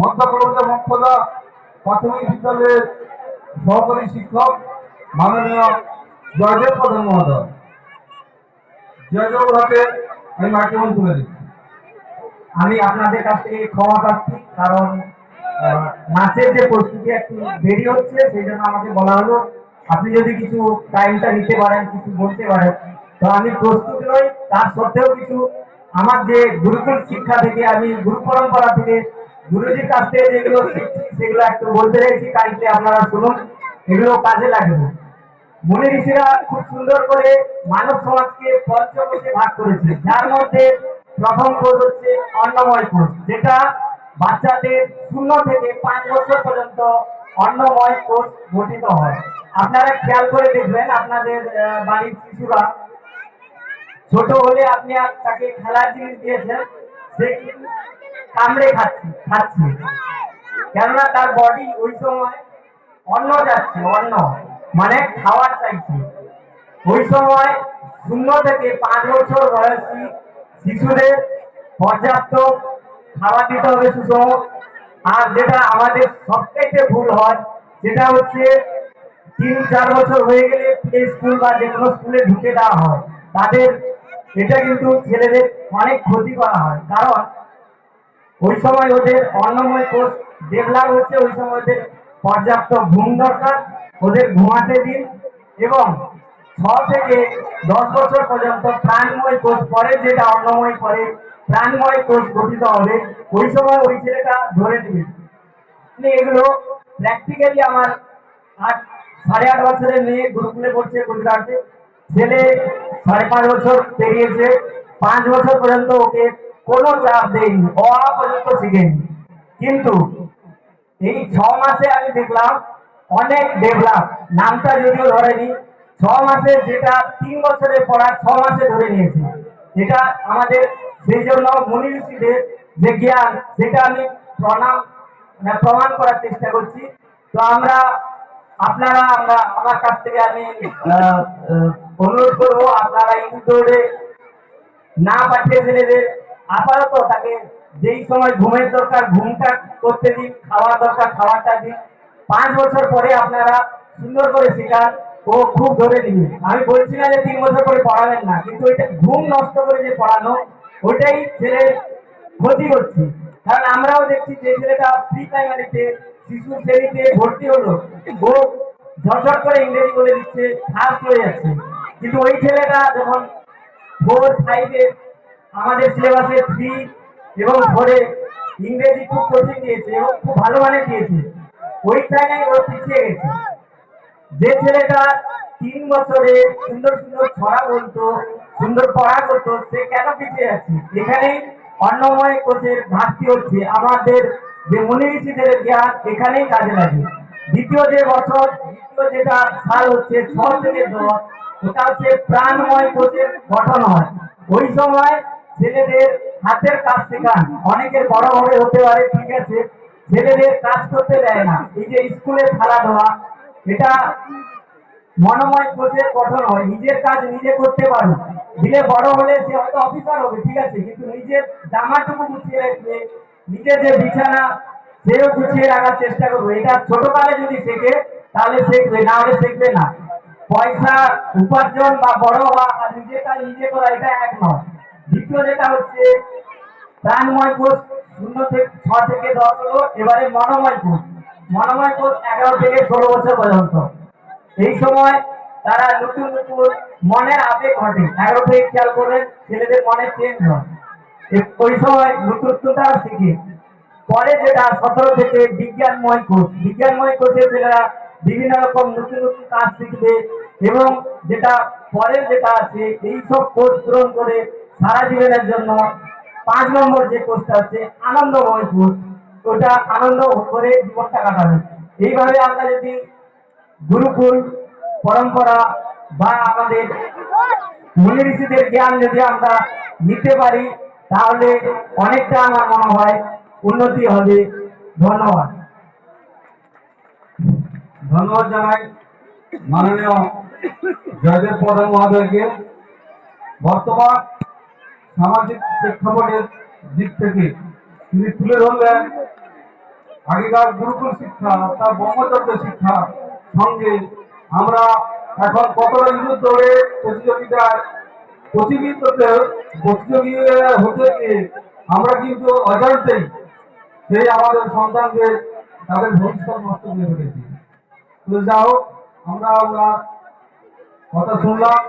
মধ্যপ্রদেশের মক্ষদা প্রাথমিক বিদ্যালয়ের সহকারী শিক্ষক, মাননীয় জয়দেব প্রধান মহোদয়। জয়দেব হাতে আমি মাইক্রোফোন তুলে দিচ্ছি। আমি আপনাদের কাছ থেকে ক্ষমা কারণ নাচের যে প্রস্তুতি একটু দেরি হচ্ছে, সেই জন্য আমাকে বলা হলো, আপনি যদি কিছু টাইমটা নিতে পারেন, কিছু বলতে পারেন, তো আমি প্রস্তুত নই। তার সত্ত্বেও কিছু, আমার যে গুরুকুল শিক্ষা থেকে, আমি গুরু পরম্পরা থেকে গুরুজির কাছ থেকে যেগুলো সেগুলো একটু বলতে চাইছি কাইন্ডলি আপনারা শুনুন, এগুলো কাজে লাগবে। মুনি ঋষিরা খুব সুন্দর করে মানব সমাজকে পঞ্চকোষে ভাগ করেছে, যার মধ্যে প্রথম কোষ হচ্ছে অন্নময় কোষ যেটা বাচ্চাদের শূন্য থেকে পাঁচ বছর পর্যন্ত অন্নময় কোষ গঠিত হয়। আপনারা খেয়াল করে দেখবেন আপনাদের বাড়ির শিশুরা ছোট হলে আপনি তাকে খেলার জিনিস দিয়েছেন, সে কামড়ে খাচ্ছে খাচ্ছে। কেননা তার বডি ওই সময় অন্ন যাচ্ছে, অন্ন। মানে খাওয়ার চাইছে। ওই সময় শূন্য থেকে পাঁচ বছর বয়সী শিশুদের পর্যাপ্ত খাবার দিতে হবে সুষম। আর যেটা আমাদের সবথেকে ভুল হয়, সেটা হচ্ছে তিন, চার বছর হয়ে গেলে প্লে স্কুল বা যে কোনো স্কুলে ঢুকে দেওয়া হয়। তাদের, এটা কিন্তু ছেলেদের অনেক ক্ষতি করা হয়। কারণ ওই সময় ওদের অন্নময় কোষ ডেভেলপ হচ্ছে, ওই সময় ওদের পর্যাপ্ত ঘুম দরকার, ওদের ঘুমাতে দিন এবং ছ থেকে দশ বছর পর্যন্ত প্রাণময় কোষ পরে, যেটা অন্নময় পরে প্রাণময় কোষ গঠিত হবে, ওই সময় ওই ছেলেটা ধরে নেবে। আপনি এগুলো প্র্যাকটিক্যালি আমার আট, সাড়ে আট বছরের মেয়ে গুরুকুলে পড়ছে গুজরাটে। ছেলে সাড়ে পাঁচ বছর পেরিয়েছে, পাঁচ বছর পর্যন্ত ওকে কোনো চাপ দেয়নি অ পর্যন্ত শিখেনি। কিন্তু এই ছ মাসে আমি দেখলাম অনেক ডেভেলপ নামটা যদিও ধরেনি, ছ মাসে যেটা তিন বছরে পড়া ছ মাসে ধরে নিয়েছে এটা আমাদের সেই জন্য মুনি ঋষিদের যে জ্ঞান, সেটা আমি প্রণাম মানে প্রমাণ করার চেষ্টা করছি। তো আমরা, আপনারা, আমরা, আমার কাছ থেকে আমি অনুরোধ করব, আপনারা ইউটিউবে না পাঠিয়ে ছেলেদের আপাতত তাকে যেই সময় ঘুমের দরকার, ঘুমটা করতে দিন খাওয়া দরকার খাওয়াটা দিন। পাঁচ বছর পরে আপনারা সুন্দর করে শেখান, ও খুব ধরে দিবে আমি বলছি না যে তিন বছর পরে পড়াবেন না, কিন্তু ওইটা ঘুম নষ্ট করে যে পড়ানো, ওইটাই ছেলের ক্ষতি করছে। কারণ আমরাও দেখছি যে ছেলেটা প্রি প্রাইমারিতে শিশু শ্রেণীতে ভর্তি হলো, ও ঝরঝর করে ইংরেজি বলে দিচ্ছে ফার্স্ট হয়ে যাচ্ছে। কিন্তু ওই ছেলেটা যখন ফোর ফাইভে আমাদের সিলেবাসে থ্রি এবং ফোরে ইংরেজি খুব কোচিং দিয়েছে এবং খুব ভালো মানে দিয়েছে। ওইখানে ও পিছিয়ে গেছে। যে ছেলেটা তিন বছরে সুন্দর সুন্দর ছড়া বলতো, সুন্দর পড়া করতো, সে কেন পিছিয়ে যাচ্ছে এখানেই অন্নময় কোচের ঘাটতি হচ্ছে। আমাদের যে মনে ঋষিদের জ্ঞান, এখানেই কাজে লাগে। দ্বিতীয় যে বছর, দ্বিতীয় যেটা সাল হচ্ছে ছ থেকে দশ, ওটা হচ্ছে প্রাণময় কোচের গঠন হয়। ওই সময় ছেলেদের হাতের কাজ শেখান। অনেকের বড় হবে হতে পারে, ঠিক আছে। ছেলেদের কাজ করতে দেয় না। এই যে স্কুলে খেলাধুলা এটা মনোময় কোচের গঠন হয়। নিজের কাজ নিজে করতে পারো। দিলে বড় হলে সে হয়তো অফিসার হবে, ঠিক আছে। কিন্তু নিজের জামাটুকু গুছিয়ে রাখবে নিজের যে বিছানা, সেও গুছিয়ে রাখার চেষ্টা করবে। এটা ছোটকালে যদি শেখে, তাহলে শিখবে, না হলে শিখবে না। পয়সা, উপার্জন বা বড় হওয়া আর নিজের কাজ নিজে করা, এটা এক নয়। দ্বিতীয় যেটা হচ্ছে, প্রাণময় কোষ শূন্য থেকে ছ থেকে দশ হলো, এবারে মনোময় কোষ। মনোময় কোষ এগারো থেকে ষোলো বছর পর্যন্ত। এই সময় তারা নতুন নতুন মনের আবেগ ঘটে। এগারো থেকে খেয়াল করবেন, ছেলেদের মনে চেঞ্জ হয়। ওই সময় নতুনত্বটা শিখে। পরে যেটা সতেরো থেকে বিজ্ঞানময় কোর্স বিজ্ঞানময় কোর্সে ছেলেরা বিভিন্ন রকম নতুন নতুন কাজ শিখবে এবং যেটা পরের যেটা আছে, এই সব কোর্স পূরণ করে সারা জীবনের জন্য পাঁচ নম্বর যে কোর্সটা আছে, আনন্দময় কোর্স ওটা আনন্দ করে জীবনটা কাটাবে এইভাবে আমরা যদি গুরুকুল, পরম্পরা বা আমাদের মুনি ঋষিদের জ্ঞান যদি আমরা নিতে পারি, তাহলে অনেকটা আমার মনে হয় উন্নতি হবে। ধন্যবাদ। ধন্যবাদ জানাই মাননীয় জয়দেব প্রধান মহোদয়কে। বর্তমান সামাজিক প্রেক্ষাপটের দিক থেকে তিনি তুলে ধরলেন আগেকার গুরুকুল শিক্ষা অর্থাৎ ব্রহ্মচর্য শিক্ষা সঙ্গে আমরা এখন কতটা বিরুদ্ধ হয়ে প্রতিযোগিতায় প্রতিযোগিতাতে প্রতিযোগিতা হতে গিয়ে আমরা কিন্তু অজান্তেই সেই আমাদের সন্তানদের তাদের ভবিষ্যৎ নষ্ট করে ফেলেছি। তো যা হোক, আমরা আমরা কথা শুনলাম।